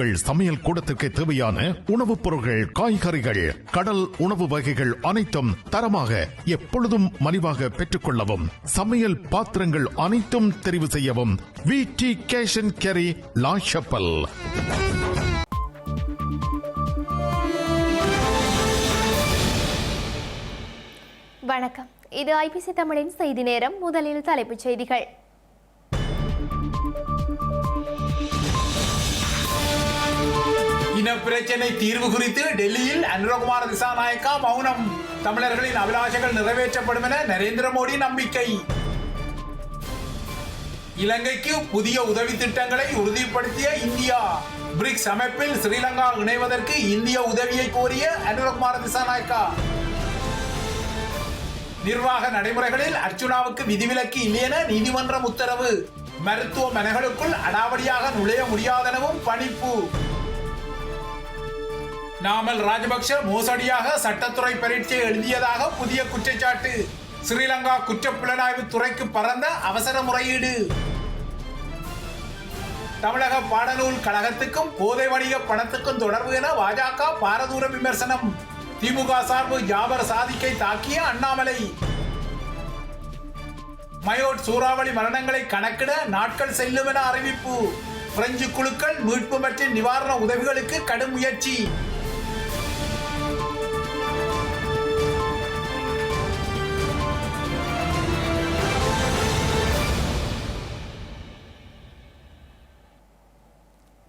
உங்கள் சமையல் கூடத்திற்கு தேவையான உணவுப் பொருட்கள் காய்கறிகள் கடல் உணவு வகைகள் அனைத்தும் தரமாக எப்பொழுதும் மலிவாக பெற்றுக்கொள்ளவும் சமையல் பாத்திரங்கள் அனைத்தும் தெரிவு செய்யவும். V T cash and carry La Chapelle வணக்கம். இது ஐபிசி தமிழின் செய்தி நேரம். முதலில் தலைப்புச் செய்திகள். இன பிரச்சினை தீர்வு குறித்து டெல்லியில் அனுரகுமார திசாநாயக்கா மௌனம். தமிழர்களின் அபிலாஷைகள் நிறைவேற்றப்படும் என நரேந்திர மோடி நம்பிக்கை. இலங்கைக்கு புதிய உதவி திட்டங்களை உறுதிப்படுத்திய இந்தியா. பிரிக்ஸ் அமைப்பில் ஸ்ரீலங்கா இணைவதற்கு இந்திய உதவியை கோரிய அனுரகுமார திசாநாயக்கா. நிர்வாக நடைமுறைகளில் அர்ச்சுனாவுக்கு விதிவிலக்கு இல்லையென நீதிமன்றம் உத்தரவு. மருத்துவமனைகளுக்குள் அடாவடியாக நுழைய முடியாதெனவும் பணிப்பு. நாமல் ராஜபக்ஷ மோசடியாக சட்டத்துறை பரீட்சை எழுதியதாக புதிய குற்றச்சாட்டு. ஸ்ரீலங்கா குற்றப்புலனாய்வு துறைக்கு பறந்த அவசர முறையீடு. தமிழக பாடநூல் கழகத்துக்கும் போதை வணிக பணத்துக்கும் தொடர்பு என பாஜக பாரதூர விமர்சனம். திமுக சார்பு ஜாபர் சாதிக்கை தாக்கிய அண்ணாமலை. மயோட் சூறாவளி மரணங்களை கணக்கிட நாட்கள் செல்லும் என அறிவிப்பு. பிரெஞ்சு குழுக்கள் மீட்பு மற்றும் நிவாரண உதவிகளுக்கு கடும் முயற்சி.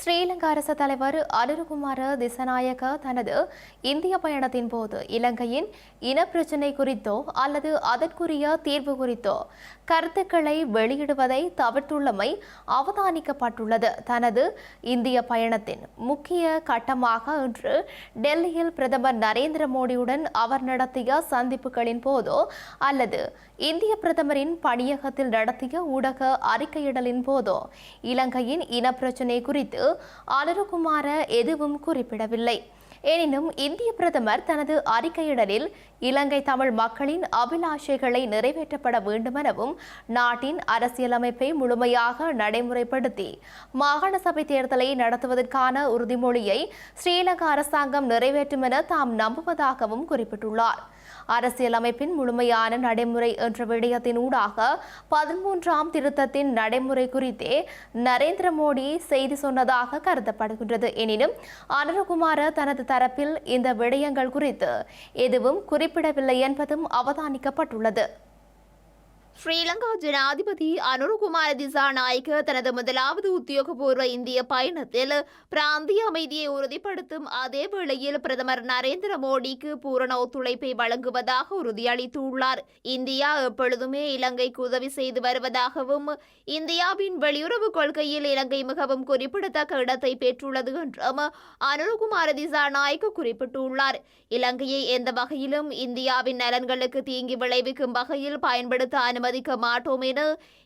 ஸ்ரீலங்கா அரசு தலைவர் அனுருகுமார திசநாயக தனது இந்திய பயணத்தின் போது இலங்கையின் இனப்பிரச்சினை குறித்தோ அல்லது அதற்குரிய தீர்வு குறித்தோ கருத்துக்களை வெளியிடுவதை தவிர்த்துள்ளமை அவதானிக்கப்பட்டுள்ளது. தனது இந்திய பயணத்தின் முக்கிய கட்டமாக இன்று டெல்லியில் பிரதமர் நரேந்திர மோடியுடன் அவர் நடத்திய சந்திப்புகளின் போதோ அல்லது இந்திய பிரதமரின் பணியகத்தில் நடத்திய ஊடக அறிக்கையிடலின் போதோ இலங்கையின் இனப்பிரச்சினை குறித்து அலருகுமார எதுவும் குறிப்பிடவில்லை. எனினும் இந்திய பிரதமர் தனது அறிக்கையிடலில் இலங்கை தமிழ் மக்களின் அபிலாஷைகளை நிறைவேற்றப்பட வேண்டுமெனவும் நாட்டின் அரசியலமைப்பை முழுமையாக நடைமுறைப்படுத்தி மாகாண சபை தேர்தலை நடத்துவதற்கான உறுதிமொழியை ஸ்ரீலங்கா அரசாங்கம் நிறைவேற்றும் என தாம் நம்புவதாகவும் குறிப்பிட்டுள்ளார். அரசியலமைப்பின் முழுமையான நடைமுறை என்ற விடயத்தின் ஊடாக பதிமூன்றாம் திருத்தத்தின் நடைமுறை குறித்தே நரேந்திர மோடி செய்தி சொன்னதாக கருதப்படுகின்றது. எனினும் அனுரகுமார தனது தரப்பில் இந்த விடயங்கள் குறித்து எதுவும் குறிப்பிடவில்லை என்பதும் அவதானிக்கப்பட்டுள்ளது. ஸ்ரீலங்கா ஜனாதிபதி அனுருகுமார திசாநாயக்க தனது முதலாவது உத்தியோகபூர்வ இந்திய பயணத்தில் பிராந்திய அமைதியை உறுதிப்படுத்தும் அதே வேளையில் பிரதமர் நரேந்திர மோடிக்கு பூரண ஒத்துழைப்பை வழங்குவதாக உறுதியளித்துள்ளார். இந்தியா எப்பொழுதுமே இலங்கைக்கு உதவி செய்து வருவதாகவும் இந்தியாவின் வெளியுறவு கொள்கையில் இலங்கை மிகவும் குறிப்பிடத்தக்க இடத்தை பெற்றுள்ளது என்றும் அனுருகுமார திசாநாயக்க குறிப்பிட்டுள்ளார். இலங்கையை எந்த வகையிலும் இந்தியாவின் நலன்களுக்கு தீங்கி விளைவிக்கும் வகையில் பயன்படுத்த சம்மதிக்க மாட்டோம் என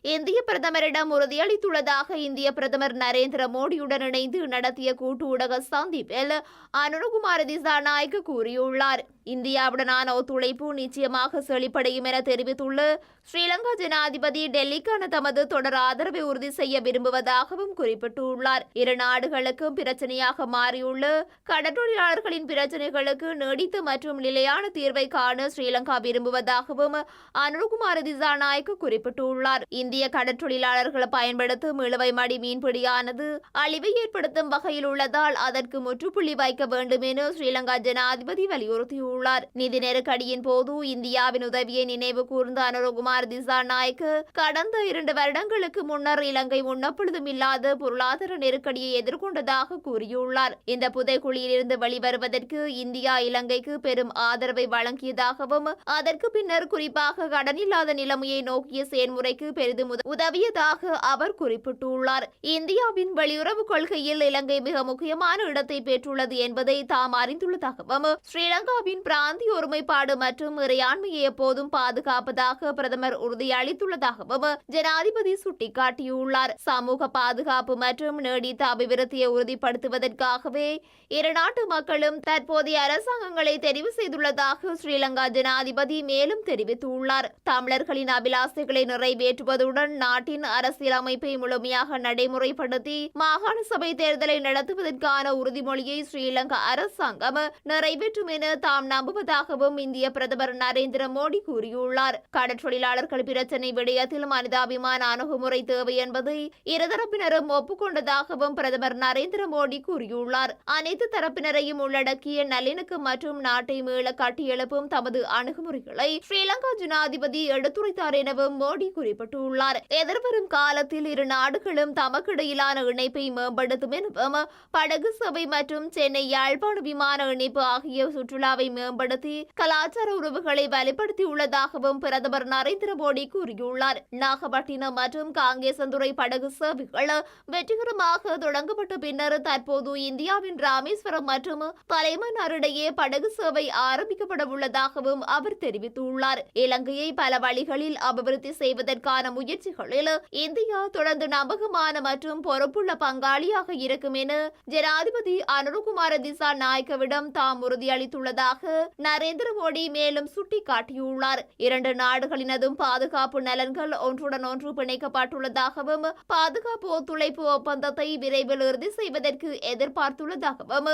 இந்திய பிரதமரிடம் உறுதியளித்துள்ளதாக இந்திய பிரதமர் நரேந்திர மோடியுடன் இணைந்து நடத்திய கூட்டு ஊடக சந்திப்பில் அனுரகுமார திசாநாயக் கூறியுள்ளார். இந்தியாவுடனான ஒத்துழைப்பு நிச்சயமாக செழிப்படையும் என தெரிவித்துள்ள ஸ்ரீலங்கா ஜனாதிபதி டெல்லிக்கான தமது தொடர் ஆதரவை உறுதி செய்ய விரும்புவதாகவும் குறிப்பிட்டுள்ளார். இரு நாடுகளுக்கும் பிரச்சனையாக மாறியுள்ள கடற்றொழிலாளர்களின் பிரச்சனைகளுக்கு நீடித்த மற்றும் நிலையான தீர்வை காண ஸ்ரீலங்கா விரும்புவதாகவும் அனுகுமார் திசாநாயக்க குறிப்பிட்டுள்ளார். இந்திய கடற்றொழிலாளர்களை பயன்படுத்தும் இழுவை மடி மீன்பிடியானது அழிவை ஏற்படுத்தும் வகையில் உள்ளதால் அதற்கு முற்றுப்புள்ளி வைக்க வேண்டும் என ஸ்ரீலங்கா ஜனாதிபதி வலியுறுத்தியுள்ளார். கூறியுள்ளார். நிதி நெருக்கடியின் போது இந்தியாவின் உதவியை நினைவு கூர்ந்த அனுரகுமார் திசாநாயக்க கடந்த இரண்டு வருடங்களுக்கு முன்னர் இலங்கை முன்னப்பொழுதும் இல்லாத பொருளாதார நெருக்கடியை எதிர்கொண்டதாக கூறியுள்ளார். இந்த புதைக்குழியிலிருந்து வெளிவருவதற்கு இந்தியா இலங்கைக்கு பெரும் ஆதரவை வழங்கியதாகவும் அதற்கு பின்னர் குறிப்பாக கடனில்லாத நிலைமையை நோக்கிய செயல்முறைக்கு பெரிதும் உதவியதாக அவர் குறிப்பிட்டுள்ளார். இந்தியாவின் வெளியுறவு கொள்கையில் இலங்கை மிக முக்கியமான இடத்தை பெற்றுள்ளது என்பதை தாம் அறிந்துள்ளதாகவும் ஸ்ரீலங்காவின் நாட்டின் பிராந்திய ஒருமைப்பாடு மற்றும் இறையாண்மையை எப்போதும் பாதுகாப்பதாக பிரதமர் உறுதியளித்துள்ளதாகவும் ஜனாதிபதி சுட்டிக்காட்டியுள்ளார். சமூக பாதுகாப்பு மற்றும் நீடித்த அபிவிருத்தியை உறுதிப்படுத்துவதற்காகவே இரு நாட்டு மக்களும் தற்போதைய அரசாங்கங்களை தெரிவு செய்துள்ளதாக ஸ்ரீலங்கா ஜனாதிபதி மேலும் தெரிவித்துள்ளார். தமிழர்களின் அபிலாசைகளை நிறைவேற்றுவதுடன் நாட்டின் அரசியலமைப்பை முழுமையாக நடைமுறைப்படுத்தி மாகாண சபை தேர்தலை நடத்துவதற்கான உறுதிமொழியை ஸ்ரீலங்கா அரசாங்கம் நிறைவேற்றும் என தாம் நம்புவதாகவும் இந்திய பிரதமர் நரேந்திர மோடி கூறியுள்ளார். கடற்றொழிலாளர்கள் பிரச்சினை விடயத்தில் மனிதாபிமான அணுகுமுறை தேவை என்பதை இருதரப்பினரும் ஒப்புக்கொண்டதாகவும் பிரதமர் நரேந்திர மோடி கூறியுள்ளார். அனைத்து தரப்பினரையும் உள்ளடக்கிய நல்லிணக்கம் மற்றும் நாட்டை மீள கட்டியெழுப்பும் தமது அணுகுமுறைகளை ஸ்ரீலங்கா ஜனாதிபதி எடுத்துரைத்தார் எனவும் மோடி குறிப்பிட்டுள்ளார். எதிர்வரும் காலத்தில் இரு நாடுகளும் தமக்கிடையிலான இணைப்பை மேம்படுத்தும் எனவும் படகு சபை மற்றும் சென்னை யாழ்ப்பாண விமான இணைப்பு ஆகிய சுற்றுலாவை மேம்படுத்தி கலாச்சார உறவுகளை வலுப்படுத்தியுள்ளதாகவும் பிரதமர் நரேந்திர மோடி கூறியுள்ளார். நாகப்பட்டினம் மற்றும் காங்கேசந்துறை படகு சேவைகள் வெற்றிகரமாக தொடங்கப்பட்ட பின்னர் தற்போது இந்தியாவின் ராமேஸ்வரம் மற்றும் தலைமன்னாரிடையே படகு சேவை ஆரம்பிக்கப்பட உள்ளதாகவும் அவர் தெரிவித்துள்ளார். இலங்கையை பல வழிகளில் அபிவிருத்தி செய்வதற்கான முயற்சிகளில் இந்தியா தொடர்ந்து நம்பகமான மற்றும் பொறுப்புள்ள பங்காளியாக இருக்கும் என ஜனாதிபதி அனுருகுமார திசா நாயக்கவிடம் தாம் உறுதியளித்துள்ளதாக நரேந்திர மோடி மேலும் சுட்டிக்காட்டியுள்ளார். இரண்டு நாடுகளினதும் பாதுகாப்பு நலன்கள் ஒன்றுடன் ஒன்று பிணைக்கப்பட்டுள்ளதாகவும் பாதுகாப்பு ஒத்துழைப்பு ஒப்பந்தத்தை விரைவில் இறுதி செய்வதற்கு எதிர்பார்த்துள்ளதாகவும்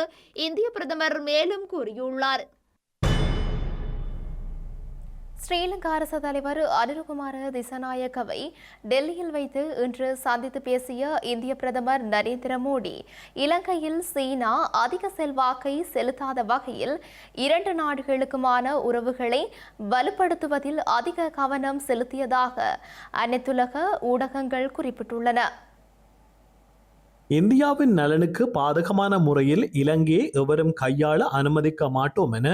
இந்திய பிரதமர் மேலும் கூறியுள்ளார். ஸ்ரீலங்கா அரசு தலைவர் அனுருகுமார திசநாயக்கவை டெல்லியில் வைத்து இன்று சந்தித்து பேசிய இந்திய பிரதமர் நரேந்திர மோடி இலங்கையில் சீனா அதிக செல்வாக்கை செலுத்தாத வகையில் இரண்டு நாடுகளுக்குமான உறவுகளை வலுப்படுத்துவதில் அதிக கவனம் செலுத்தியதாக அனைத்துலக ஊடகங்கள் குறிப்பிட்டுள்ளன. இந்தியாவின் நலனுக்கு பாதகமான முறையில் இலங்கையை எவரும் கையாள அனுமதிக்க மாட்டோம் என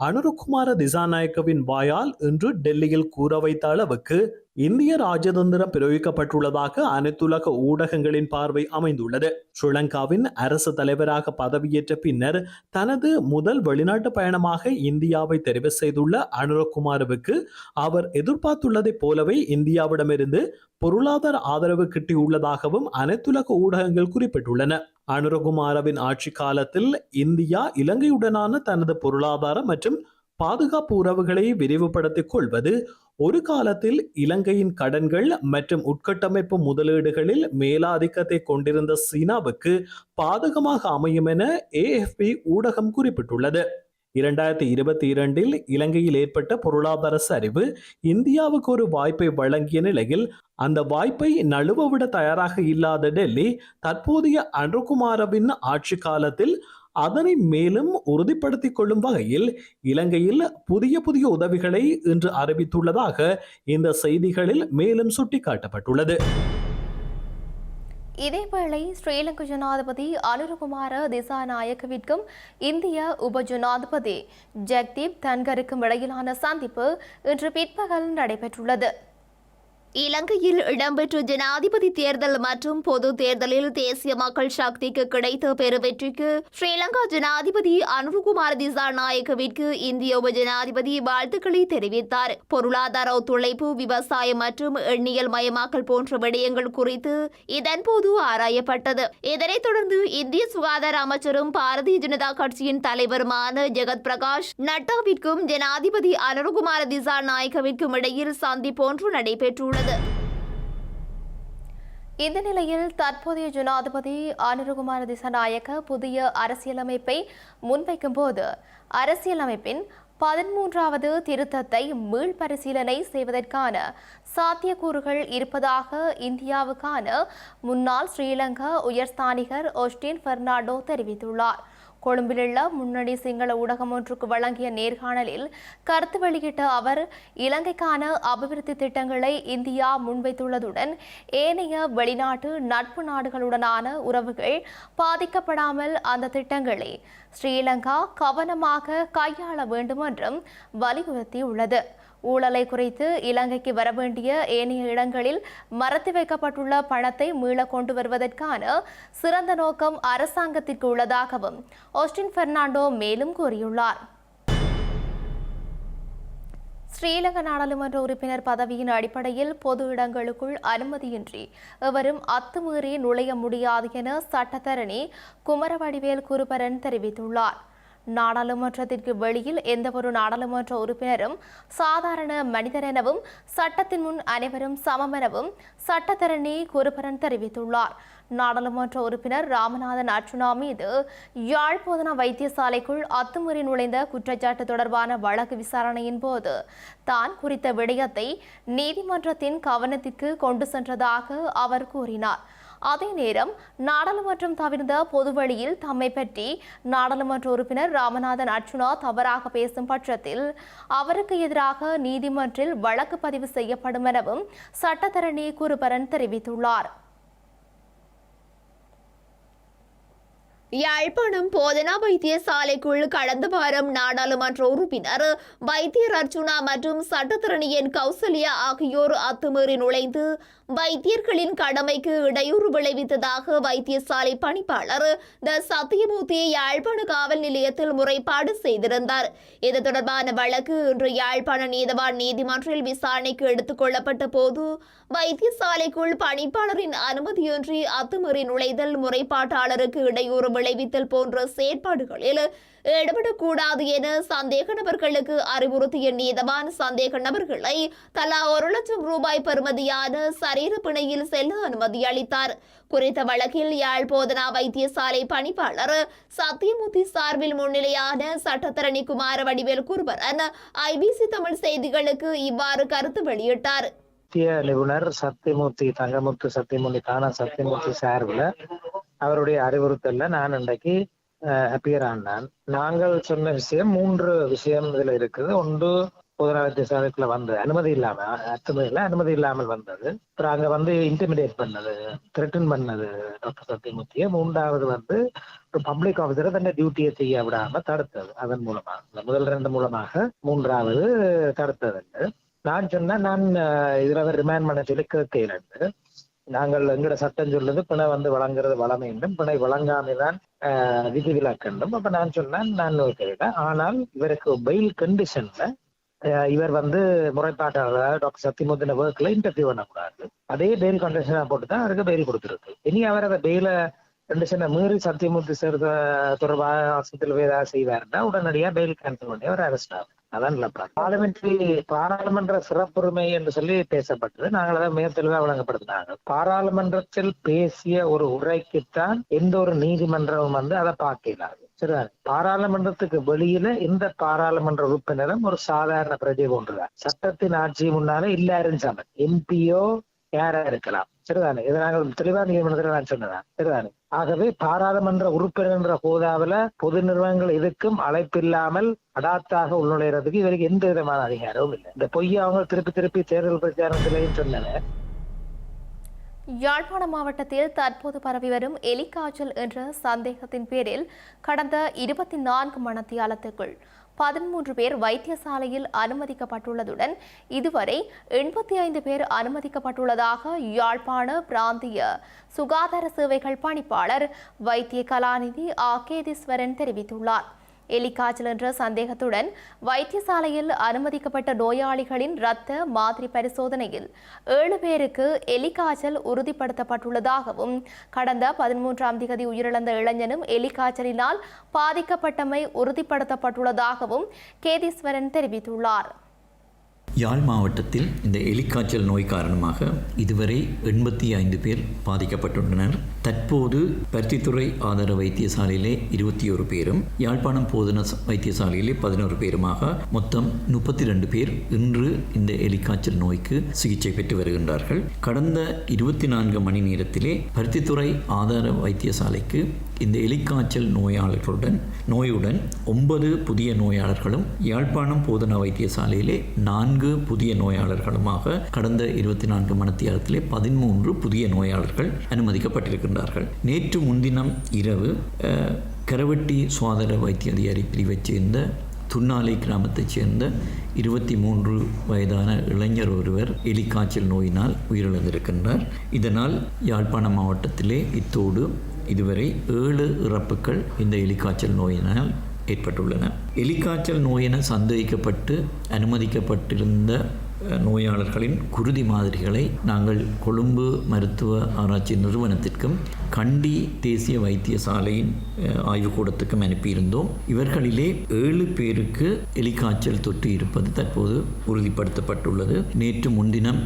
அனுருகுமார திசாநாயக்கவின் வாயால் இன்று டெல்லியில் கூற வைத்த அளவுக்கு இந்திய ராஜதந்திரம் பிரயோகிக்கப்பட்டுள்ளதாக அனைத்துலக ஊடகங்களின் பார்வை அமைந்துள்ளது. ஸ்ரீலங்காவின் அரசு தலைவராக பதவியேற்ற பின்னர் தனது முதல் வெளிநாட்டு பயணமாக இந்தியாவை தெரிவு செய்துள்ள அனுரகுமாரவுக்கு அவர் எதிர்பார்த்துள்ளதைப் போலவே இந்தியாவிடமிருந்து பொருளாதார ஆதரவு கிட்டியுள்ளதாகவும் அனைத்துலக ஊடகங்கள் குறிப்பிட்டுள்ளன. அனுரகுமாரவின் ஆட்சி காலத்தில் இந்தியா இலங்கையுடனான தனது பொருளாதார மற்றும் பாதுகாப்பு உறவுகளை விரிவுபடுத்திக் கொள்வது ஒரு காலத்தில் இலங்கையின் கடன்கள் மற்றும் உட்கட்டமைப்பு முதலீடுகளில் மேலாதிக்கத்தை கொண்டிருந்த சீனாவுக்கு பாதகமாக அமையும் என ஏஎஃப்பி ஊடகம் குறிப்பிட்டுள்ளது. இரண்டாயிரத்தி இருபத்தி இரண்டில் இலங்கையில் ஏற்பட்ட பொருளாதார சரிவு இந்தியாவுக்கு ஒரு வாய்ப்பை வழங்கிய நிலையில் அந்த வாய்ப்பை நழுவவிட தயாராக இல்லாத டெல்லி தற்போதைய அனுகுமாரவின் ஆட்சி காலத்தில் அதனை மேலும் உறுதிப்படுத்திக் கொள்ளும் வகையில் இலங்கையில் புதிய புதிய உதவிகளை இன்று அறிவித்துள்ளதாக இந்த செய்திகளில் மேலும் சுட்டிக்காட்டப்பட்டுள்ளது. இதேவேளை ஸ்ரீலங்கா ஜனாதிபதி அனுரகுமார திசாநாயக்கவிற்கும் இந்திய உப ஜனாதிபதி ஜெக்தீப் தன்கருக்கும் இடையிலான சந்திப்பு இன்று பிற்பகல் நடைபெற்றுள்ளது. இலங்கையில் இடம்பெற்ற ஜனாதிபதி தேர்தல் மற்றும் பொது தேர்தலில் தேசிய மக்கள் சக்திக்கு கிடைத்த பெருவெற்றிக்கு ஸ்ரீலங்கா ஜனாதிபதி அனுருகுமார திசாநாயக்கவிற்கு இந்திய உப ஜனாதிபதி வாழ்த்துக்களை தெரிவித்தார். பொருளாதார ஒத்துழைப்பு விவசாயம் மற்றும் எண்ணியல் மயமாக்கல் போன்ற விடயங்கள் குறித்து இதன்போது ஆராயப்பட்டது. இதனைத் தொடர்ந்து இந்திய சுகாதார அமைச்சரும் பாரதிய ஜனதா கட்சியின் தலைவருமான ஜெகத் பிரகாஷ் நட்டாவிற்கும் ஜனாதிபதி திசா திசாநாயக்கவிற்கும் இடையில் சந்திப்பொன்று நடைபெற்றுள்ளது. இந்த நிலையில் தற்போதைய ஜனாதிபதி அனுருகுமார திசநாயக்க புதிய அரசியலமைப்பை முன்வைக்கும் போது அரசியலமைப்பின் பதிமூன்றாவது திருத்தத்தை மீள்பரிசீலனை செய்வதற்கான சாத்தியக்கூறுகள் இருப்பதாக இந்தியாவுக்கான முன்னாள் ஸ்ரீலங்கா உயர்ஸ்தானிகர் ஒஸ்டின் பெர்னாண்டோ தெரிவித்துள்ளார். கொழும்பிலுள்ள முன்னணி சிங்கள ஊடகம் ஒன்றுக்கு வழங்கிய நேர்காணலில் கருத்து வெளியிட்ட அவர் இலங்கைக்கான அபிவிருத்தி திட்டங்களை இந்தியா முன்வைத்துள்ளதுடன் ஏனைய வெளிநாட்டு நட்பு நாடுகளுடனான உறவுகள் பாதிக்கப்படாமல் அந்த திட்டங்களை ஸ்ரீலங்கா கவனமாக கையாள வேண்டும் என்றும் வலியுறுத்தியுள்ளது. ஊழலை குறித்து இலங்கைக்கு வரவேண்டிய ஏனைய இடங்களில் மறைத்து வைக்கப்பட்டுள்ள பணத்தை மீள கொண்டு வருவதற்கான சிறந்த நோக்கம் அரசாங்கத்திற்கு உள்ளதாகவும் ஆஸ்டின் பெர்னாண்டோ மேலும் கூறியுள்ளார். ஸ்ரீலங்கா நாடாளுமன்ற உறுப்பினர் பதவியின் அடிப்படையில் பொது இடங்களுக்குள் அனுமதியின்றி எவரும் அத்துமீறி நுழைய முடியாது என சட்டத்தரணி குமரவடிவேல் குருபரன் தெரிவித்துள்ளார். நாடாளுமன்றத்திற்கு வெளியில் எந்தவொரு நாடாளுமன்ற உறுப்பினரும் சாதாரண மனிதர் எனவும் சட்டத்தின் முன் அனைவரும் சமம் எனவும் சட்டத்தரணி குருபரன் தெரிவித்துள்ளார். நாடாளுமன்ற உறுப்பினர் ராமநாதன் அர்ச்சுனா மீது யாழ்ப்போதனா வைத்தியசாலைக்குள் அத்துமுறை நுழைந்த குற்றச்சாட்டு தொடர்பான வழக்கு விசாரணையின் போது தான் குறித்த விடயத்தை நீதிமன்றத்தின் கவனத்திற்கு கொண்டு சென்றதாக அவர் கூறினார். அதே நேரம் நாடாளுமன்றம் தவிர்ந்த பொதுவழியில் தம்மை பற்றி நாடாளுமன்ற உறுப்பினர் ராமநாதன் அர்ஜுனா தவறாக பேசும் பட்சத்தில் அவருக்கு எதிராக நீதிமன்றில் வழக்கு பதிவு செய்யப்படும் எனவும் சட்டத்தரணி குருபரன் தெரிவித்துள்ளார். யாழ்ப்பாணம் போதனா வைத்தியசாலைக்குள் கடந்த வாரம் நாடாளுமன்ற உறுப்பினர் வைத்தியர் அர்ஜுனா மற்றும் சட்டத்திறனியன் கௌசல்யா ஆகியோர் அத்துமீறி நுழைந்து வைத்தியர்களின் கடமைக்கு இடையூறு விளைவித்ததாக வைத்தியசாலை பணிப்பாளர் த சத்தியமூர்த்தி யாழ்ப்பாண காவல் நிலையத்தில் முறைப்பாடு செய்திருந்தார். இது தொடர்பான வழக்கு இன்று யாழ்ப்பாண நீதவான் நீதிமன்றில் விசாரணைக்கு எடுத்துக் கொள்ளப்பட்ட போது வைத்தியசாலைக்குள் பணிப்பாளரின் அனுமதியின்றி அத்துமீறி நுழைதல் முறைப்பாட்டாளருக்கு இடையூறு விளைவித்தல் போன்ற செயற்பாடுகளில் ஈடுபடக்கூடாது என சந்தேக நபர்களுக்கு அறிவுறுத்திய நீதவான் சந்தேக நபர்களை தலா ஒரு லட்சம் ரூபாய் பெறுமதியான சரீர பிணையில் செல்ல அனுமதி அளித்தார். குறித்த வழக்கில் யாழ் போதனா வைத்தியசாலை பணிப்பாளர் சத்தியமூர்த்தி சார்பில் முன்னிலையான சட்டத்தரணி குமார வடிவேல் குருபரன் ஐபிசி தமிழ் செய்திகளுக்கு இவ்வாறு கருத்து வெளியிட்டார். முக்கிய நிபுணர் சத்தியமூர்த்தி தங்கமுத்து சத்தியமூர்த்தி தானா சத்தியமூர்த்தி சார்பில் அவருடைய அறிவுறுத்தல்ல நான் இன்றைக்கு அப்பியர் ஆனான். நாங்கள் சொன்ன விஷயம் மூன்று விஷயம் இதுல இருக்குது. ஒன்று பொதுநலத்தை சாலைக்குள்ள வந்தது. அனுமதி இல்லாம அத்துமையில அனுமதி இல்லாமல் வந்தது. அப்புறம் அங்க வந்து இன்டிமிடேட் பண்ணது த்ரெட்டன் பண்ணது டாக்டர் சத்தியமூர்த்தியை. மூன்றாவது வந்து ஒரு பப்ளிக் ஆஃபீஸரை தன்னை டியூட்டியை செய்ய விடாம தடுத்தது. அதன் மூலமாக முதல் ரெண்டு மூலமாக மூன்றாவது தடுத்தது நான் சொன்னேன் நான் இதுல அவர் ரிமாண்ட் பண்ண சொல்லி கேட்கலன்னு நாங்கள் எங்கட சட்டம் சொல்லுது பிணை வந்து வழங்குறது வளமை என்றும் பிணை வழங்காமைதான் ஆஹ், விதிவிலக்கண்டும் அப்ப நான் சொன்னேன் நான் கேட்டேன். ஆனால் இவருக்கு பெயில் கண்டிஷன்ல இவர் வந்து முறைப்பாட்டாளர் டாக்டர் சத்தியமூர்த்தின ஒர்க்ல இன்டர்வியூ பண்ணக்கூடாது. அதே பெயில் கண்டிஷனா போட்டு தான் அவருக்கு பெயில் கொடுத்துருக்கு. இனி அவர் அதை பெயில கண்டிஷனை மீறி சத்தியமூர்த்தி சார் தொடர்பாக ஆஸ்பத்திரியில் ஏதாவது செய்வாருன்னா உடனடியாக பெயில் கேன்சல் பண்ணி அவர் அரெஸ்ட் ஆகும் அதான் நிலப்பா பார்லிமெண்ட்ரி பாராளுமன்ற சிறப்புரிமை என்று சொல்லி பேசப்பட்டது. நாங்கள் அதை மிக தெளிவாக வழங்கப்படுத்தினாங்க பாராளுமன்றத்தில் பேசிய ஒரு உரைக்குத்தான் எந்த ஒரு நீதிமன்றமும் வந்து அதை பார்க்கலாது சரிதான் பாராளுமன்றத்துக்கு வெளியில இந்த பாராளுமன்ற உறுப்பினரும் ஒரு சாதாரண பிரஜை போன்றுதான் சட்டத்தின் ஆட்சி முன்னாலே எல்லாரும் சமன் எம்பியோ யாரா இருக்கலாம். சரிதானே? இதை நாங்கள் தெளிவா நீதிமன்றத்தில் நான் சொன்னதான் சரிதானே? ஆகவே பாராளுமன்ற உறுப்பினர் என்ற ஹோதாவில பொது நிறுவனங்கள் எதுக்கும் அழைப்பில்லாமல் அடாத்தாக உள்நுழைறதுக்கு இவருக்கு எந்த விதமான அதிகாரமும் இல்லை. இந்த பொய்யை அவங்க திருப்பி திருப்பி தேர்தல் பிரச்சாரத்திலையும் சொன்னன யாழ்ப்பாணம் மாவட்டத்தில் தற்போது பரவி வரும் எலிக்காய்ச்சல் என்ற சந்தேகத்தின் பேரில் கடந்த இருபத்தி நான்கு மணத்தியாலத்துக்குள் பதிமூன்று பேர் வைத்தியசாலையில் அனுமதிக்கப்பட்டுள்ளதுடன் இதுவரை எண்பத்தி ஐந்து பேர் அனுமதிக்கப்பட்டுள்ளதாக யாழ்ப்பாண பிராந்திய சுகாதார சேவைகள் பணிப்பாளர் வைத்திய கலாநிதி ஆகேதீஸ்வரன் தெரிவித்துள்ளார். எலிக்காய்ச்சல் என்ற சந்தேகத்துடன் வைத்தியசாலையில் அனுமதிக்கப்பட்ட நோயாளிகளின் இரத்த மாதிரி பரிசோதனையில் ஏழு பேருக்கு எலிக்காய்ச்சல் உறுதிப்படுத்தப்பட்டுள்ளதாகவும் கடந்த பதிமூன்றாம் திகதி உயிரிழந்த இளைஞனும் எலிக்காய்ச்சலினால் பாதிக்கப்பட்டமை உறுதிப்படுத்தப்பட்டுள்ளதாகவும் கேதீஸ்வரன் தெரிவித்துள்ளார். யாழ் மாவட்டத்தில் இந்த எலிக்காய்ச்சல் நோய் காரணமாக இதுவரை எண்பத்தி ஐந்து பேர் பாதிக்கப்பட்டுள்ளனர். தற்போது பருத்தித்துறை ஆதார வைத்தியசாலையிலே இருபத்தி ஒரு பேரும் யாழ்ப்பாணம் போதன வைத்தியசாலையிலே பதினோரு பேருமாக மொத்தம் முப்பத்தி ரெண்டு பேர் இன்று இந்த எலிக்காய்ச்சல் நோய்க்கு சிகிச்சை பெற்று வருகின்றார்கள். கடந்த இருபத்தி நான்கு மணி நேரத்திலே பருத்தித்துறை ஆதார வைத்தியசாலைக்கு இந்த எலிக்காய்ச்சல் நோயாளர்களுடன் நோயுடன் ஒன்பது புதிய நோயாளர்களும் யாழ்ப்பாணம் போதனா வைத்தியசாலையிலே நான்கு புதிய நோயாளர்களுமாக கடந்த இருபத்தி நான்கு மணித்தியாரத்திலே பதிமூன்று புதிய நோயாளர்கள் அனுமதிக்கப்பட்டிருக்கின்றார்கள். நேற்று முன்தினம் இரவு கரவட்டி கரவெட்டி வைத்திய அதிகாரி பிரிவைச் சேர்ந்த துன்னாலை கிராமத்தைச் சேர்ந்த இருபத்தி மூன்று வயதான இளைஞர் ஒருவர் எலிக்காய்ச்சல் நோயினால் உயிரிழந்திருக்கின்றார். இதனால் யாழ்ப்பாணம் மாவட்டத்திலே இத்தோடு இதுவரை ஏழு இறப்புகள் இந்த எலிக்காய்ச்சல் நோயினால் ஏற்பட்டுள்ளன. எலிக்காய்ச்சல் நோயென சந்தேகிக்கப்பட்டு அனுமதிக்கப்பட்டிருந்த நோயாளர்களின் குருதி மாதிரிகளை நாங்கள் கொழும்பு மருத்துவ ஆராய்ச்சி நிறுவனத்திற்கும் கண்டி தேசிய வைத்தியசாலையின் ஆய்வுக்கூடத்துக்கும் அனுப்பியிருந்தோம். இவர்களிலே ஏழு பேருக்கு எலிக்காய்ச்சல் தொற்று இருப்பது தற்போது உறுதிப்படுத்தப்பட்டுள்ளது. நேற்று முன்தினம்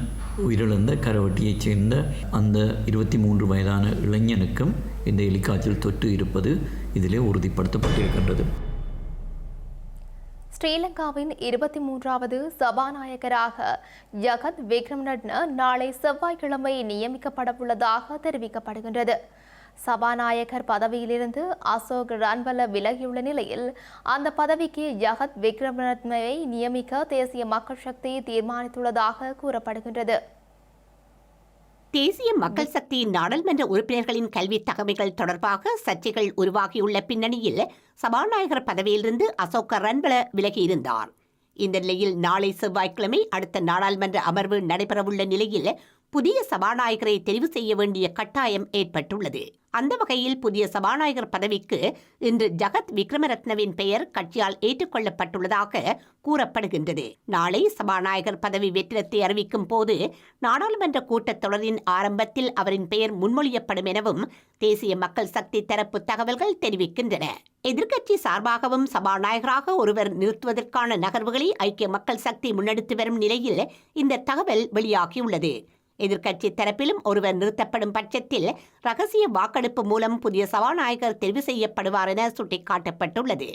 உயிரிழந்த கரவட்டியைச் சேர்ந்த அந்த இருபத்தி மூன்று வயதான இளைஞனுக்கும் இந்த எலிக்காய்ச்சல் தொற்று இருப்பது இதிலே உறுதிப்படுத்தப்பட்டிருக்கின்றது. ஸ்ரீலங்காவின் இருபத்தி மூன்றாவது சபாநாயகராக ஜகத் விக்ரம்நட்ன நாளை செவ்வாய்க்கிழமை நியமிக்கப்படவுள்ளதாக தெரிவிக்கப்படுகின்றது. சபாநாயகர் பதவியிலிருந்து அசோக் ரன்பல விலகியுள்ள நிலையில் அந்த பதவிக்கு ஜகத் விக்ரமரத்னவை நியமிக்க தேசிய மக்கள் சக்தி தீர்மானித்துள்ளதாக கூறப்படுகின்றது. தேசிய மக்கள் சக்தியின் நாடாளுமன்ற உறுப்பினர்களின் கல்வி தகமைகள் தொடர்பாக சர்ச்சைகள் உருவாகியுள்ள பின்னணியில் சபாநாயகர் பதவியிலிருந்து அசோக ரன்பல விலகியிருந்தார். இந்த நிலையில் நாளை செவ்வாய்க்கிழமை அடுத்த நாடாளுமன்ற அமர்வு நடைபெறவுள்ள நிலையில் புதிய சபாநாயகரை தெரிவு செய்ய வேண்டிய கட்டாயம் ஏற்பட்டுள்ளது. அந்த வகையில் புதிய சபாநாயகர் பதவிக்கு இன்று ஜகத் விக்ரமரத்னவின் பெயர் கட்சியால் ஏற்றுக்கொள்ளப்பட்டுள்ளதாக கூறப்படுகின்றது. நாளை சபாநாயகர் பதவி வெற்றிடத்தை அறிவிக்கும் போது நாடாளுமன்ற கூட்டத்தொடரின் ஆரம்பத்தில் அவரின் பெயர் முன்மொழியப்படும் எனவும் தேசிய மக்கள் சக்தி தரப்பு தகவல்கள் தெரிவிக்கின்றன. எதிர்க்கட்சி சார்பாகவும் சபாநாயகராக ஒருவர் நிறுத்துவதற்கான நகர்வுகளை ஐக்கிய மக்கள் சக்தி முன்னெடுத்து வரும் நிலையில் இந்த தகவல் வெளியாகியுள்ளது. எதிர்க்கட்சி தரப்பிலும் ஒருவர் நிறுத்தப்படும் பட்சத்தில் ரகசிய வாக்கெடுப்பு மூலம் புதிய சபாநாயகர் தெரிவு செய்யப்படுவார் என சுட்டிக்காட்டப்பட்டுள்ளது.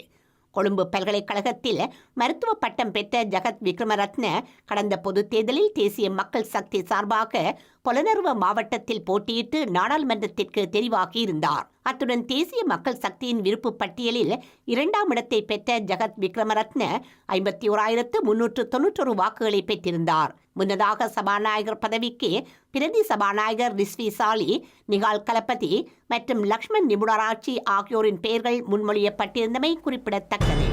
கொழும்பு பல்கலைக்கழகத்தில் மருத்துவ பட்டம் பெற்ற ஜகத் விக்ரமரத்ன கடந்த பொதுத் தேர்தலில் தேசிய மக்கள் சக்தி சார்பாக பொலனறுவ மாவட்டத்தில் போட்டியிட்டு நாடாளுமன்றத்திற்கு தெரிவாகியிருந்தார். அத்துடன் தேசிய மக்கள் சக்தியின் விருப்பு பட்டியலில் இரண்டாம் இடத்தை பெற்ற ஜகத் விக்ரமரத்ன ஐம்பத்தி ஓராயிரத்து முன்னூற்று தொன்னூற்றொரு வாக்குகளை பெற்றிருந்தார். முன்னதாக சபாநாயகர் பதவிக்கு பிரதி சபாநாயகர் ரிஸ்வி சாலி நிகால் கலபதி மற்றும் லக்ஷ்மண் நிபுணராட்சி ஆகியோரின் பெயர்கள் முன்மொழியப்பட்டிருந்தமை குறிப்பிடத்தக்கது.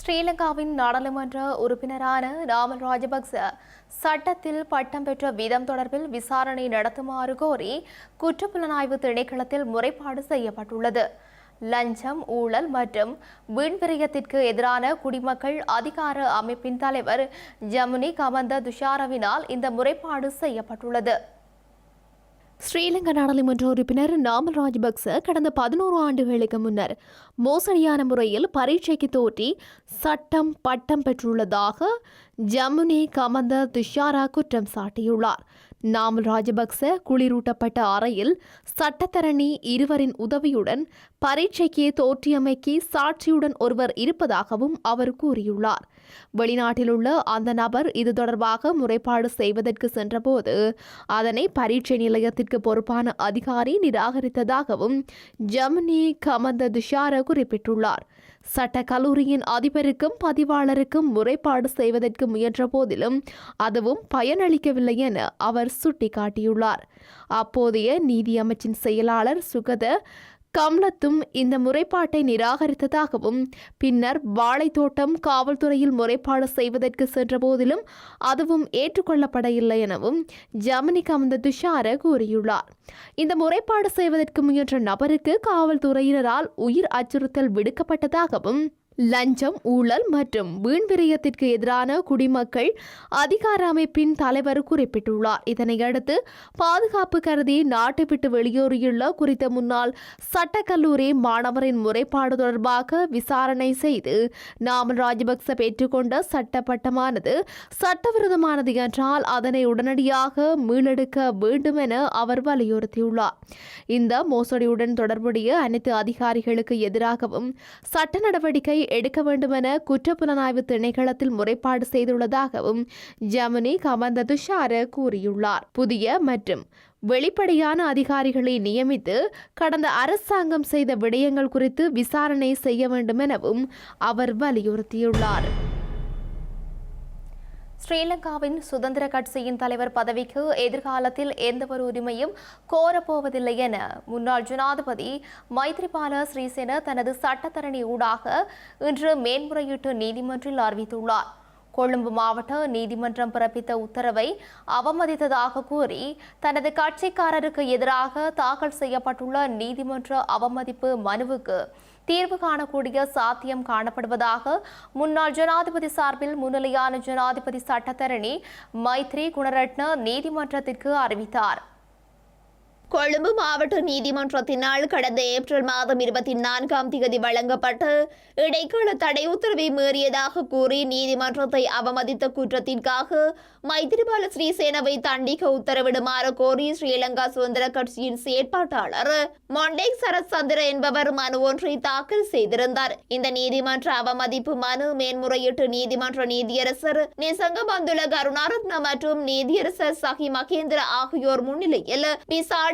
ஸ்ரீலங்காவின் நாடாளுமன்ற உறுப்பினரான ராமல் ராஜபக்ச சட்டத்தில் பட்டம் பெற்ற விதம் தொடர்பில் விசாரணை நடத்துமாறு கோரி குற்றப்புலனாய்வு திணைக்களத்தில் முறைப்பாடு செய்யப்பட்டுள்ளது. லஞ்சம் ஊழல் மற்றும் வீண்பிரியத்திற்கு எதிரான குடிமக்கள் அதிகார அமைப்பின் தலைவர் ஜமுனி கமந்த துஷாரவினால் இந்த முறைப்பாடு செய்யப்பட்டுள்ளது. ஸ்ரீலங்கா நாடாளுமன்ற உறுப்பினர் நாமல் ராஜபக்ச கடந்த பதினோரு ஆண்டுகளுக்கு முன்னர் மோசடியான முறையில் பரீட்சைக்கு தோற்றி சட்டம் பட்டம் பெற்றுள்ளதாக ஜமுனி கமந்த துஷாரா குற்றம் சாட்டியுள்ளார். நாமல் ராஜபக்ச குளிரூட்டப்பட்ட அறையில் சட்டத்தரணி இருவரின் உதவியுடன் பரீட்சைக்கு தோற்றியமைக்கு சாட்சியுடன் ஒருவர் இருப்பதாகவும் அவர் கூறியுள்ளார். வெளிநாட்டிலுள்ள அந்த நபர் இது தொடர்பாக முறைப்பாடு செய்வதற்கு சென்றபோது அதனை பரீட்சை நிலையத்திற்கு பொறுப்பான அதிகாரி நிராகரித்ததாகவும் ஜமினி கமந்த துஷார குறிப்பிட்டுள்ளார். சட்ட கல்லூரியின் அதிபருக்கும் பதிவாளருக்கும் முறைப்பாடு செய்வதற்கு முயன்ற போதிலும் அதுவும் பயனளிக்கவில்லை என அவர் சுட்டிக்காட்டியுள்ளார். அப்போதைய நீதியமைச்சின் செயலாளர் சுகத கம்லத்தும் இந்த முறைப்பாட்டை நிராகரித்ததாகவும் பின்னர் வாழைத்தோட்டம் காவல்துறையில் முறைப்பாடு செய்வதற்கு சென்ற போதிலும் அதுவும் ஏற்றுக்கொள்ளப்பட இல்லை எனவும் ஜமினி கமந்த துஷார கூறியுள்ளார். இந்த முறைப்பாடு செய்வதற்கு முயன்ற நபருக்கு காவல்துறையினரால் உயிர் அச்சுறுத்தல் விடுக்கப்பட்டதாகவும் லஞ்சம் ஊழல் மற்றும் வீண்விரயத்திற்கு எதிரான குடிமக்கள் அதிகார அமைப்பின் தலைவர் குறிப்பிட்டுள்ளார். இதனையடுத்து பாதுகாப்பு கருதி நாட்டை விட்டு வெளியேறியுள்ள குறித்த முன்னாள் சட்டக்கல்லூரி மாணவரின் முறைப்பாடு தொடர்பாக விசாரணை செய்து நாமல் ராஜபக்ச பெற்றுக்கொண்ட சட்ட பட்டமானது சட்டவிரோதமானது என்றால் அதனை உடனடியாக மீளெடுக்க வேண்டும் என அவர் வலியுறுத்தியுள்ளார். இந்த மோசடியுடன் தொடர்புடைய அனைத்து அதிகாரிகளுக்கு எதிராகவும் சட்ட நடவடிக்கை எடுக்க வேண்டுமென குற்றப்புலனாய்வு திணைக்களத்தில் முறைப்பாடு செய்துள்ளதாகவும் ஜமுனி கமந்த துஷார கூறியுள்ளார். புதிய மற்றும் வெளிப்படையான அதிகாரிகளை நியமித்து கடந்த அரசாங்கம் செய்த விடயங்கள் குறித்து விசாரணை செய்ய வேண்டும் எனவும் அவர் வலியுறுத்தியுள்ளார். ஸ்ரீலங்காவின் சுதந்திர கட்சியின் தலைவர் பதவிக்கு எதிர்காலத்தில் எந்தவொரு உரிமையும் கோரப்போவதில்லை என முன்னாள் ஜனாதிபதி மைத்ரிபால ஸ்ரீசேன தனது சட்டத்தரணி ஊடாக இன்று மேன்முறையீட்டு நீதிமன்றில் அறிவித்துள்ளார். கொழும்பு மாவட்ட நீதிமன்றம் பிறப்பித்த உத்தரவை அவமதித்ததாக கூறி தனது கட்சிக்காரருக்கு எதிராக தாக்கல் செய்யப்பட்டுள்ள நீதிமன்ற அவமதிப்பு மனுவுக்கு தீர்வு காணக்கூடிய சாத்தியம் காணப்படுவதாக முன்னாள் ஜனாதிபதி சார்பில் முன்னிலையான ஜனாதிபதி சட்டத்தரணி மைத்ரி குணரட்ன நீதிமன்றத்திற்கு அறிவித்தார். கொழும்பு மாவட்ட நீதிமன்றத்தினால் கடந்த ஏப்ரல் மாதம் இருபத்தி நான்காம் தேதி வழங்கப்பட்ட இடைக்கால தடை உத்தரவை மீறியதாக கூறி நீதிமன்றத்தை அவமதித்த குற்றத்திற்காக மைத்திரிபால ஸ்ரீசேனவை தண்டிக்க உத்தரவிடுமாறு கோரி ஸ்ரீலங்கா சுதந்திர கட்சியின் செயற்பாட்டாளர் மொண்டேக் சரத் சந்திர என்பவர் மனு ஒன்றை தாக்கல் செய்திருந்தார். இந்த நீதிமன்ற அவமதிப்பு மனு மேன்முறையீட்டு நீதிமன்ற நீதியரசர் நிசங்க பந்துல கருணாரத்ன மற்றும் நீதியரசர் சஹி மகேந்திர ஆகியோர் முன்னிலையில்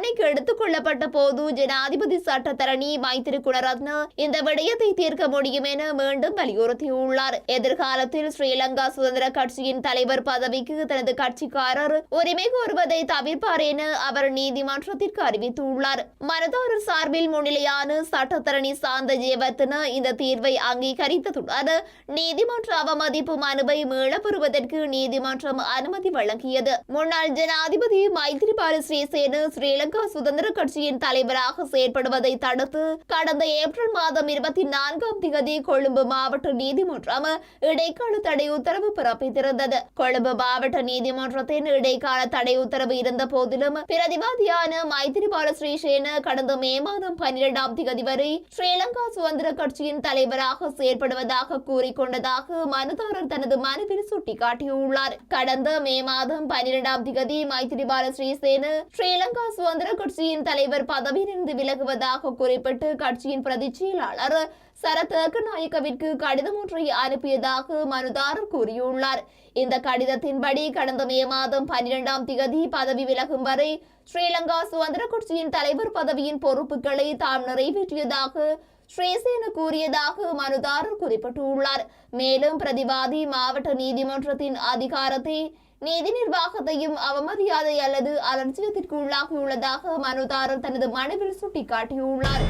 விசாரணைக்கு எடுத்துக் கொள்ளப்பட்ட போது ஜனாதிபதி சட்டத்தரணி மைத்திரி குணரத்ன இந்த விடயத்தை தீர்க்க முடியும் என மீண்டும் வலியுறுத்தியுள்ளார். எதிர்காலத்தில் ஸ்ரீலங்கா சுதந்திர கட்சியின் தலைவர் பதவிக்கு தனது கட்சிக்காரர் உரிமை கோருவதை தவிர்ப்பார் என அவர் நீதிமன்றத்திற்கு அறிவித்துள்ளார். மனதாரர் சார்பில் முன்னிலையான சட்டத்தரணி சாந்த ஜேவர்த்தன இந்த தீர்வை அங்கீகரித்ததுடன் நீதிமன்ற அவமதிப்பு மனுவை மீளப்பெறுவதற்கு நீதிமன்றம் அனுமதி வழங்கியது. முன்னாள் ஜனாதிபதி மைத்ரிபால ஸ்ரீசேன ஸ்ரீலங்கா சுதந்திர கட்சியின் தலைவராக செயற்படுவதை தடுத்து கடந்த ஏப்ரல் மாதம் இருபத்தி நான்காம் தேதி கொழும்பு மாவட்ட நீதிமன்றம் இடைக்கால தடை உத்தரவு பிறப்பித்திருந்தது. கொழும்பு மாவட்ட நீதிமன்றத்தின் இடைக்கால தடை உத்தரவு இருந்த போதிலும் பிரதிவாதியான மைத்திரிபால ஸ்ரீசேன கடந்த மே மாதம் பன்னிரெண்டாம் தேதி வரை ஸ்ரீலங்கா சுதந்திர கட்சியின் தலைவராக செயற்படுவதாக கூறிக்கொண்டதாக மனுதாரர் தனது மனுவில் சுட்டிக்காட்டியுள்ளார். கடந்த மே மாதம் பன்னிரெண்டாம் தேதி மைத்திரிபால ஸ்ரீசேன ஸ்ரீலங்கா சுதந்திர கட்சியின் தலைவர் பதவியிலிருந்து விலகுவதாக குறிப்பிட்டு கட்சியின் பிரதி செயலாளர் சரத் ஏக்கநாயக்கவிற்கு கடிதம் ஒன்றை அனுப்பியதாக மனுதாரர் கூறியுள்ளார். இந்த கடிதத்தின்படி கடந்த மே மாதம் பன்னிரெண்டாம் தேதி பதவி விலகும் வரை ஸ்ரீலங்கா சுதந்திர கட்சியின் தலைவர் பதவியின் பொறுப்புகளை தாம் நிறைவேற்றியதாக ஸ்ரீசேன கூறியதாக மனுதாரர் குறிப்பிட்டுள்ளார். மேலும் பிரதிவாதி மாவட்ட நீதிமன்றத்தின் அதிகாரத்தை நீதி நிர்வாகத்தையும் அவமரியாதை அல்லது அலட்சியத்திற்கு உள்ளாகியுள்ளதாக மனுதாரர் தனது மனுவில் சுட்டிக்காட்டியுள்ளார்.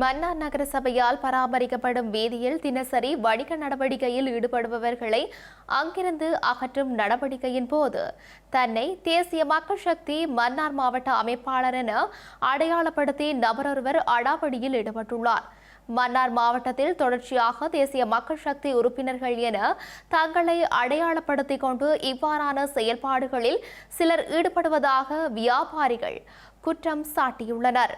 மன்னார் நகர சபையால் பராமரிக்கப்படும் வீதியில் தினசரி வணிக நடவடிக்கையில் ஈடுபடுபவர்களை அங்கிருந்து அகற்றும் நடவடிக்கையின் போது தன்னை தேசிய மக்கள் சக்தி மன்னார் மாவட்ட அமைப்பாளர் என அடையாளப்படுத்தி நபரொருவர் அடாவடியில் ஈடுபட்டுள்ளார். மன்னார் மாவட்டத்தில் தொடர்ச்சியாக தேசிய மக்கள் சக்தி உறுப்பினர்கள் என தங்களை அடையாளப்படுத்திக் கொண்டு இவ்வாறான செயல்பாடுகளில் சிலர் ஈடுபடுவதாக வியாபாரிகள் குற்றம் சாட்டியுள்ளனர்.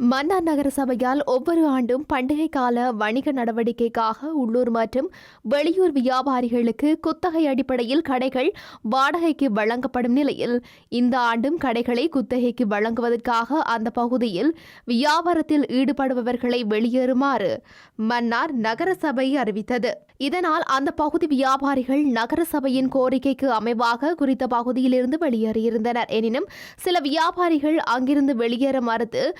மன்னார் நகர சபையால் ஒவ்வொரு ஆண்டும் பண்டிகை கால வணிக நடவடிக்கைக்காக உள்ளூர் மற்றும் வெளியூர் வியாபாரிகளுக்கு குத்தகை அடிப்படையில் கடைகள் வாடகைக்கு வழங்கப்படும் நிலையில் இந்த ஆண்டும் கடைகளை குத்தகைக்கு வழங்குவதற்காக அந்த பகுதியில் வியாபாரத்தில் ஈடுபடுபவர்களை வெளியேறுமாறு மன்னார் நகர சபை அறிவித்தது. இதனால் அந்த பகுதி வியாபாரிகள் நகர சபையின் கோரிக்கைக்கு அமைவாக குறித்த பகுதியிலிருந்து வெளியேறியிருந்தனர். எனினும் சில வியாபாரிகள் அங்கிருந்து வெளியேற மறுத்து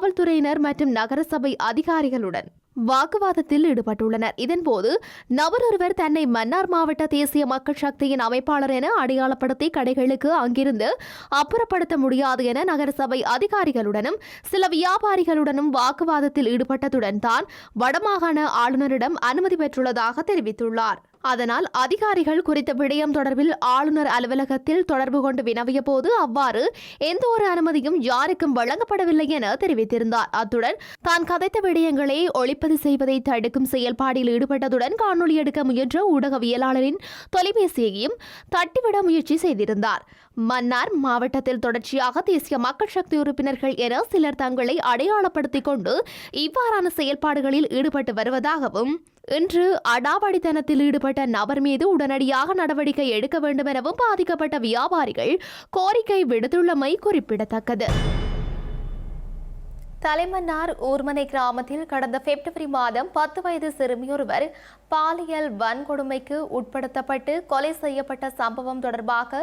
காவல்துறையினர் மற்றும் நகரசபை அதிகாரிகளுடன் வாக்குவாதத்தில் ஈடுபட்டுள்ளனர். இதன்போது நபர் ஒருவர் தன்னை மன்னார் மாவட்ட தேசிய மக்கள் சக்தியின் அமைப்பாளர் என அடையாளப்படுத்தி கடைகளுக்கு அங்கிருந்து அப்புறப்படுத்த முடியாது என நகரசபை அதிகாரிகளுடனும் சில வியாபாரிகளுடனும் வாக்குவாதத்தில் ஈடுபட்டதுடன் தான் வடமாகாண ஆளுநரிடம் அனுமதி பெற்றுள்ளதாக தெரிவித்துள்ளார். அதனால் அதிகாரிகள் குறித்த விடயம் தொடர்பில் ஆளுநர் அலுவலகத்தில் தொடர்பு கொண்டு வினவிய போது அவ்வாறு எந்த ஒரு அனுமதியும் யாருக்கும் வழங்கப்படவில்லை என தெரிவித்திருந்தார். அத்துடன் தான் கதைத்த விடயங்களை ஒளிப்பது செய்வதை தடுக்கும் செயல்பாடில் ஈடுபட்டதுடன் காணொலி எடுக்க முயன்ற ஊடகவியலாளரின் தொலைபேசியையும் தட்டிவிட முயற்சி செய்திருந்தார். மன்னார் மாவட்டத்தில் தொடர்ச்சியாக தேசிய மக்கள் சக்தி உறுப்பினர்கள் என சிலர் தங்களை அடையாளப்படுத்திக் கொண்டு இவ்வாறான செயல்பாடுகளில் ஈடுபட்டு வருவதாகவும் இன்று அடாவடித்தனத்தில் ஈடுபட்ட நபர் மீது உடனடியாக நடவடிக்கை எடுக்க வேண்டும் எனவும் பாதிக்கப்பட்ட வியாபாரிகள் கோரிக்கை விடுத்துள்ளமை குறிப்பிடத்தக்கது. தலைமன்னார் ஊர்மனை கிராமத்தில் கடந்த பிப்ரவரி மாதம் பத்து வயது சிறுமியொருவர் பாலியல் வன்கொடுமைக்கு உட்படுத்தப்பட்டு கொலை செய்யப்பட்ட சம்பவம் தொடர்பாக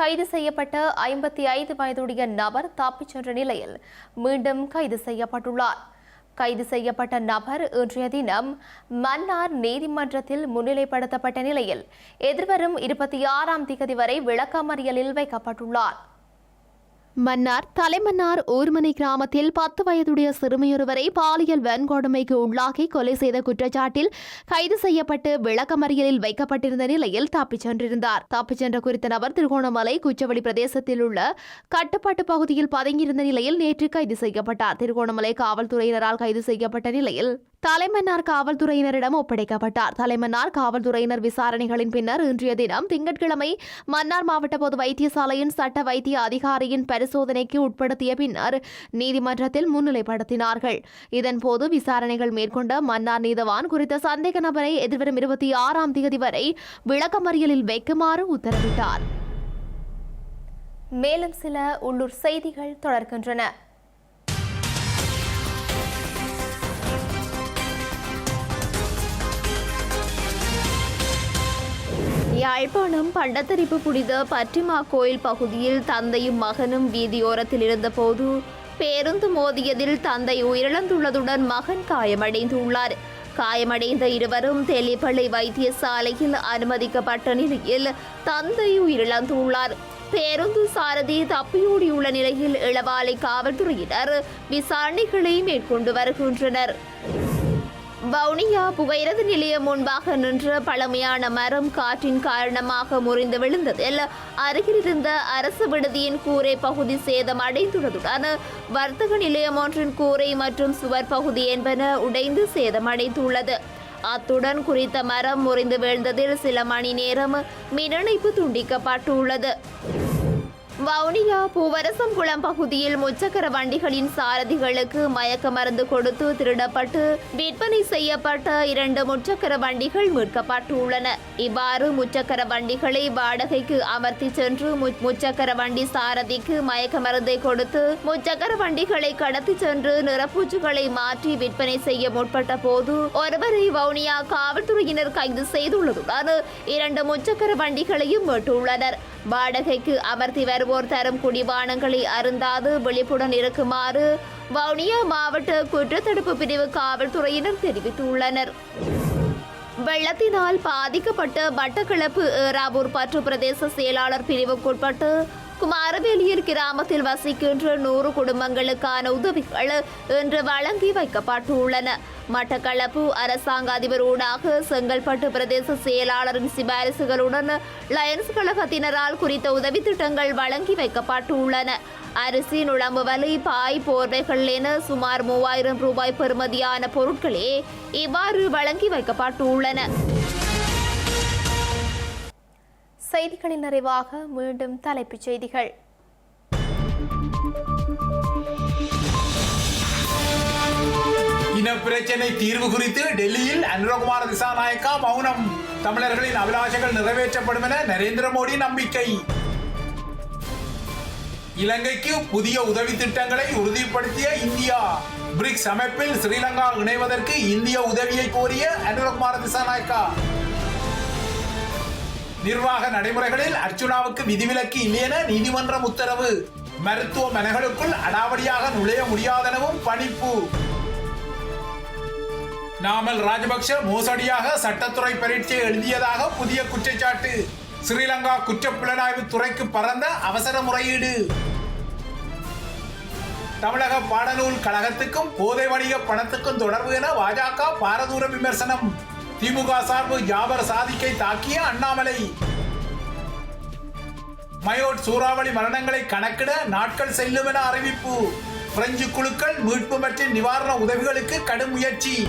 கைது செய்யப்பட்ட ஐம்பத்தி ஐந்து வயதுடைய நபர் தப்பிச் சென்ற நிலையில் மீண்டும் கைது செய்யப்பட்டுள்ளார். கைது செய்யப்பட்ட நபர் இன்றைய தினம் மன்னார் நீதிமன்றத்தில் முன்னிலைப்படுத்தப்பட்ட நிலையில் எதிர்வரும் இருபத்தி ஆறாம் திகதி வரை விளக்கமறியலில் வைக்கப்பட்டுள்ளார். மன்னார் தலைமன்னார் ஊர்மனை கிராமத்தில் பத்து வயதுடைய சிறுமியொருவரை பாலியல் வன்கொடுமைக்கு உள்ளாகி கொலை செய்த குற்றச்சாட்டில் கைது செய்யப்பட்டு விளக்கமறியலில் வைக்கப்பட்டிருந்த நிலையில் தப்பிச் சென்றிருந்தார். தப்பிச் சென்ற குறித்த நபர் திருகோணமலை குச்சவெளி பிரதேசத்தில் உள்ள கட்டுப்பாட்டு பகுதியில் பதுங்கியிருந்த நிலையில் நேற்று கைது செய்யப்பட்டார். திருகோணமலை காவல்துறையினரால் கைது செய்யப்பட்ட நிலையில் தலைமன்னார் காவல்துறையினரிடம் ஒப்படைக்கப்பட்டார். தலைமன்னார் காவல்துறையினர் விசாரணைகளின் பின்னர் இன்றைய தினம் திங்கட்கிழமை மன்னார் மாவட்ட பொது வைத்தியசாலையின் சட்ட வைத்திய அதிகாரியின் பரிசோதனைக்கு உட்படுத்திய பின்னர் நீதிமன்றத்தில் முன்னிலைப்படுத்தினார்கள். இதன்போது விசாரணைகள் மேற்கொண்ட மன்னார் நீதவான் குறித்த சந்தேக நபரை எதிர்வரும் இருபத்தி ஆறாம் தேதி வரை விளக்கமறியலில் வைக்குமாறு உத்தரவிட்டார். மேலும் சில உள்ளூர் செய்திகள் தொடர்கின்றன. யாழ்ப்பாணம் பண்டத்தரிப்பு புனித பற்றிமா கோயில் பகுதியில் தந்தையும் மகனும் வீதியோரத்தில் இருந்தபோது பேருந்து மோதியதில் தந்தை உயிரிழந்துள்ளதுடன் மகன் காயமடைந்துள்ளார். காயமடைந்த இருவரும் தெளிப்பள்ளி வைத்தியசாலையில் அனுமதிக்கப்பட்ட நிலையில் தந்தை உயிரிழந்துள்ளார். பேருந்து சாரதி தப்பியோடியுள்ள நிலையில் இளவாலை காவல்துறையினர் விசாரணைகளை மேற்கொண்டு வருகின்றனர். வவுனியா புகையிரத நிலையம் முன்பாக நின்ற பழமையான மரம் காற்றின் காரணமாக முறிந்து விழுந்ததில் அருகில் இருந்த அரசு விடுதியின் கூரை பகுதி சேதம் அடைந்துள்ளதுடன் வர்த்தக நிலையம் ஒன்றின் கூரை மற்றும் சுவர் பகுதி என்பன உடைந்து சேதமடைந்துள்ளது அத்துடன் குறித்த மரம் முறிந்து வீழ்ந்ததில் சில மணி நேரம் மின் துண்டிக்கப்பட்டுள்ளது. வவுனியா பூவரசம் குளம் பகுதியில் முச்சக்கர வண்டிகளின் சாரதிகளுக்கு மயக்க மருந்து கொடுத்து திருடப்பட்டு விற்பனை செய்யப்பட்ட இரண்டு முச்சக்கர வண்டிகள் மீட்கப்பட்டுள்ளன. இவ்வாறு முச்சக்கர வண்டிகளை வாடகைக்கு அமர்த்தி சென்று முச்சக்கர வண்டி சாரதிக்கு மயக்க மருந்தை கொடுத்து முச்சக்கர வண்டிகளை கடத்தி சென்று நிறப்பூச்சுகளை மாற்றி விற்பனை செய்ய முற்பட்ட போது ஒருவரை வவுனியா காவல்துறையினர் கைது செய்துள்ளதுடன் இரண்டு முச்சக்கர வண்டிகளையும் மீட்டுள்ளனர். வாடகைக்கு அமர்த்தி வருவோர் தரும் குடிபானங்களை அருந்தாது விழிப்புடன் இருக்குமாறு வவுனியா மாவட்ட குற்றத்தடுப்பு பிரிவு காவல்துறையினர் தெரிவித்துள்ளனர். வெள்ளத்தினால் பாதிக்கப்பட்ட மட்டக்களப்பு ஏறாவூர் பற்று பிரதேச செயலாளர் பிரிவுக்குட்பட்டு குமாரவேலியில் கிராமத்தில் வசிக்கின்ற நூறு குடும்பங்களுக்கான உதவிகள் இன்று வழங்கி வைக்கப்பட்டுள்ளன. மட்டக்களப்பு அரசாங்க அதிபர் ஊடாக செங்கல்பட்டு பிரதேச செயலாளரின் சிபாரிசுகளுடன் லயன்ஸ் கழகத்தினரால் குறித்த உதவி திட்டங்கள் வழங்கி வைக்கப்பட்டுள்ளன. அரிசி நுழம்பு வலி பாய் போர்வைகள் என சுமார் மூவாயிரம் ரூபாய் பெறுமதியான பொருட்களே இவ்வாறு வழங்கி வைக்கப்பட்டுள்ளன. செய்திகளின் நிறைவாக மீண்டும் தலைப்புச் செய்திகள். இன பிரச்சினை தீர்வு குறித்து டெல்லியில் அனுரகுமார திசாநாயக்கா மௌனம். தமிழர்களின் அபிலாஷைகள் நிறைவேற்றப்படும் என நரேந்திர மோடி நம்பிக்கை. இலங்கைக்கு புதிய உதவி திட்டங்களை உறுதிப்படுத்திய இந்தியா. பிரிக்ஸ் அமைப்பில் ஸ்ரீலங்கா இணைவதற்கு இந்திய உதவியை கோரிய அனுரகுமார திசாநாயக்கா. நிர்வாக நடைமுறைகளில் அர்ச்சுனாவுக்கு விதிவிலக்கு இல்லையென நீதிமன்றம் உத்தரவு. மருத்துவமனைகளுக்குள் அடாவடியாக நுழைய முடியாதெனவும் பணிப்பு. நாமல் ராஜபக்ஷ மோசடியாக சட்டத்துறை பரீட்சை எழுதியதாக புதிய குற்றச்சாட்டு. ஸ்ரீலங்கா குற்றப்புலனாய்வு துறைக்கு பறந்த அவசர முறையீடு. தமிழக பாடநூல் கழகத்துக்கும் போதை வணிக பணத்துக்கும் தொடர்பு என பாஜக பாரதூர விமர்சனம். திமுக சார்பு ஜாபர் சாதிக்கை தாக்கிய அண்ணாமலை? மயோட் சூறாவளி மரணங்களை கணக்கிட நாட்கள் செல்லும் என அறிவிப்பு. பிரெஞ்சு குழுக்கள் மீட்பு மற்றும் நிவாரண உதவிகளுக்கு கடும் முயற்சி.